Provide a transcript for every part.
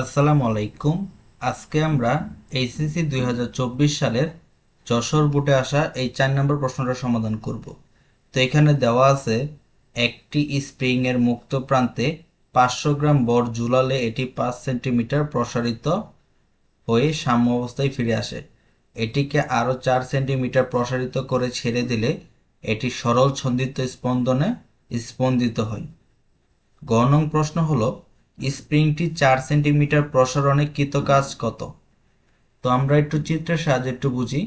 আসসালামু আলাইকুম। আজকে আমরা এইচএসসি দুই হাজার চব্বিশ সালের যশোর বুটে আসা এই চার নম্বর প্রশ্নটা সমাধান করব। তো এখানে দেওয়া আছে, একটি স্প্রিং এর মুক্ত প্রান্তে পাঁচশো গ্রাম বর ঝুলালে এটি পাঁচ সেন্টিমিটার প্রসারিত হয়ে সাম্য অবস্থায় ফিরে আসে। এটিকে আরও চার সেন্টিমিটার প্রসারিত করে ছেড়ে দিলে এটি সরল ছন্দিত স্পন্দনে স্পন্দিত হয়। গ নং প্রশ্ন হলো স্প্রিংটি চার সেন্টিমিটার প্রসারণে কৃত কাজ কত? তো আমরা একটু চিত্রের সাহায্যে একটু বুঝি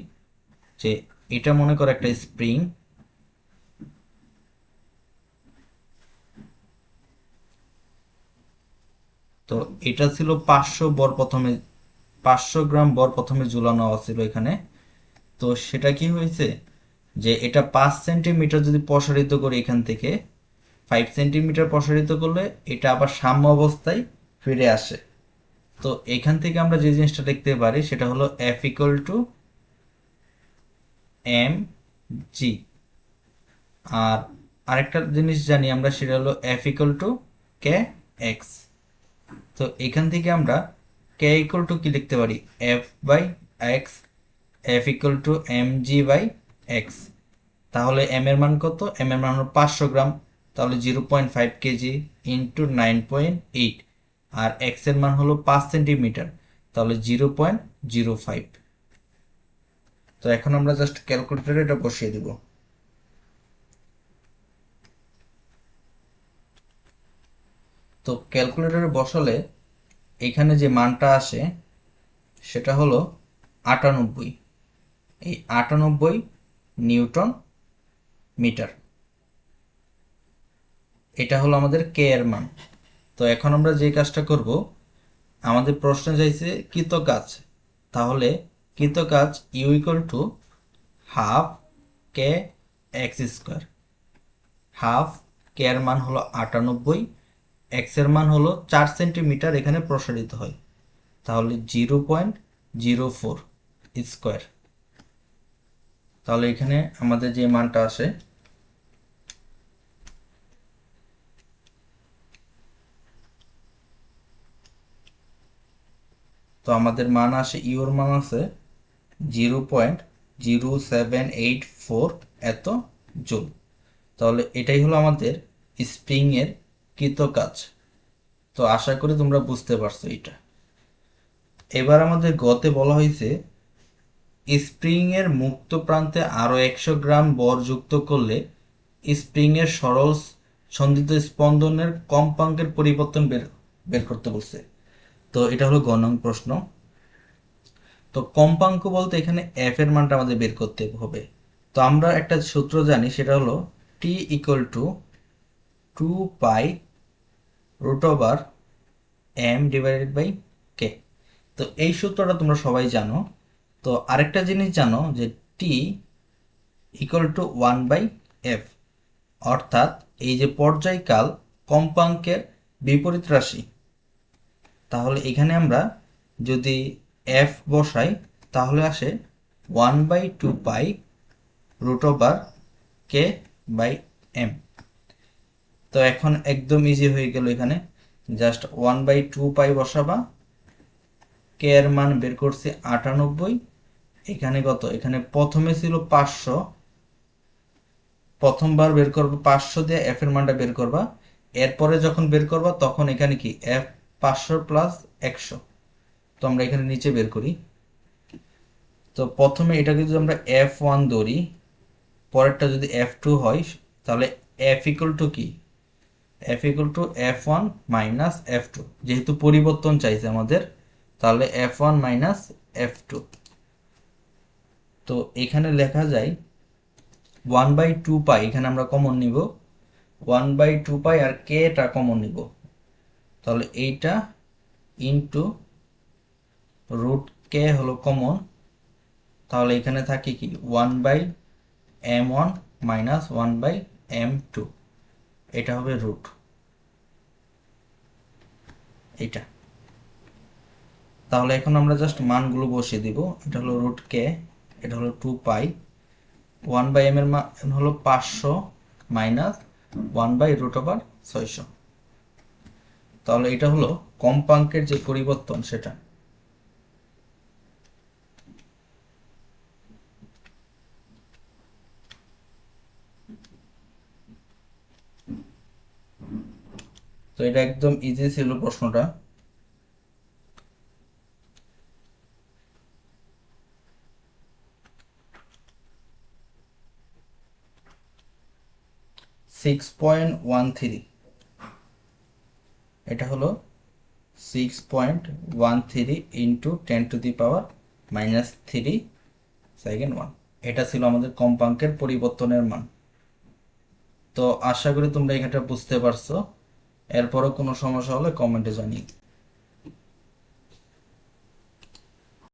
যে এটা মনে করো একটা স্প্রিং। তো এটা ছিল পাঁচশো বর প্রথমে, পাঁচশো গ্রাম বর প্রথমে ঝুলানো ছিল এখানে। তো সেটা কি হয়েছে? যে এটা পাঁচ সেন্টিমিটার যদি প্রসারিত করি এখান থেকে ফাইভ সেন্টিমিটার প্রসারিত করলে এটা আবার সাম্য অবস্থায় ফিরে আসে। তো এখান থেকে আমরা যে জিনিসটা দেখতে পারি, সেটা হলো F equal to M G আর আরেকটা জিনিস জানি আমরা, সেটা হলো F equal to K X তো এখান থেকে আমরা কে ইকুয়াল টু কি লিখতে পারি? F by X F equal to M G by X তাহলে এম এর মান কত? এম এর মান হলো পাঁচশো গ্রাম। তাহলে zero point five KG into nine point eight আর এক্সের মান হলো পাঁচ সেন্টিমিটার তাহলে জিরো পয়েন্ট জিরো ফাইভ তো এখন আমরা জাস্ট ক্যালকুলেটারে এটা বসিয়ে দিব। তো ক্যালকুলেটরে বসালে এখানে যে মানটা আসে, সেটা হলো আটানব্বই। এই আটানব্বই নিউটন মিটার। এটা হলো আমাদের কে এর মান। তো এখন আমরা যে কাজটা করব, আমাদের প্রশ্ন চাইছে কৃত কাজ। তাহলে কৃত কাজ U equal to half K X square half K এর মান হলো আটানব্বই এক্সের মান হলো চার সেন্টিমিটার এখানে প্রসারিত হয়। তাহলে zero point zero four square. তাহলে এখানে আমাদের যে মানটা আসে তো আমাদের মান আসে ইউর মান আছে zero point zero seven eight four এত জুল। তাহলে এটাই হলো আমাদের স্প্রিংয়ের কৃত কাজ তো আশা করি তোমরা বুঝতে পারছ এটা। এবার আমাদের গতে বলা হয়েছে, স্প্রিংয়ের মুক্ত প্রান্তে আরও একশো গ্রাম বর যুক্ত করলে স্প্রিংয়ের সরল সন্দিত স্পন্দনের কম্পাঙ্কের পরিবর্তন বের বের করতে বলছে। তো এটা হলো গণং প্রশ্ন। তো কম্পাঙ্ক বলতে এখানে এফ এর মানটা আমাদের বের করতে হবে। তো আমরা একটা সূত্র জানি, সেটা হলো T equal to two pi root over M divided by K তো এই সূত্রটা তোমরা সবাই জানো। তো আরেকটা জিনিস জানো, যে T equal to one by F অর্থাৎ এই যে পর্যায়কাল কম্পাঙ্কের বিপরীত রাশি তাহলে এখানে আমরা যদি এফ বসাই, তাহলে আসে one by two pi root over K by M তো এখন একদম ইজি হয়ে গেল এখানে। Just one by two pi বসাবা। কে এর মান বের করছি আটানব্বই। এখানে কত? এখানে প্রথমে ছিল পাঁচশো। প্রথমবার বের করব পাঁচশো দিয়ে এফ এর মানটা বের করবা। এরপরে যখন বের করবা, তখন এখানে কি? এফ পাঁচশো প্লাস একশো। তো আমরা এখানে নিচে বের করি। তো প্রথমে এটাকে যদি আমরা এফ ওয়ান ধরি, পরেরটা যদি এফ টু হয়, তাহলে এফ ইকুয়াল টু কি? F equal to F one minus F two যেহেতু পরিবর্তন চাইছে আমাদের, তাহলে F one minus F two তো এখানে লেখা যায় ওয়ান বাই টু পাই এখানে আমরা কমন নিব। ওয়ান বাই টু পাই আর কেটা কমন নিব। তাহলে এইটা ইন্টু রুট কে হলো কমন তাহলে এখানে থাকে কি? One by M one minus one by M two এটা হবে রুট এটা তাহলে এখন আমরা জাস্ট মানগুলো বসিয়ে দিব, এটা হলো রুট কে এটা হলো two pi one by M এর মান হলো পাঁচশো minus one by root over ছয়শো। তাহলে এটা হলো কম্পাঙ্কের যে পরিবর্তন সেটা। তো এটা একদম ইজি ছিল প্রশ্নটা। সিক্স পয়েন্ট ওয়ান থ্রি এটা হলো six point one three into ten to the power minus three second one এটা ছিল আমাদের কম্পাঙ্কের পরিবর্তনের মান। তো আশা করি তোমরা এখানটা বুঝতে পারছ। এরপরও কোনো সমস্যা হলে কমেন্টে জানিয়ে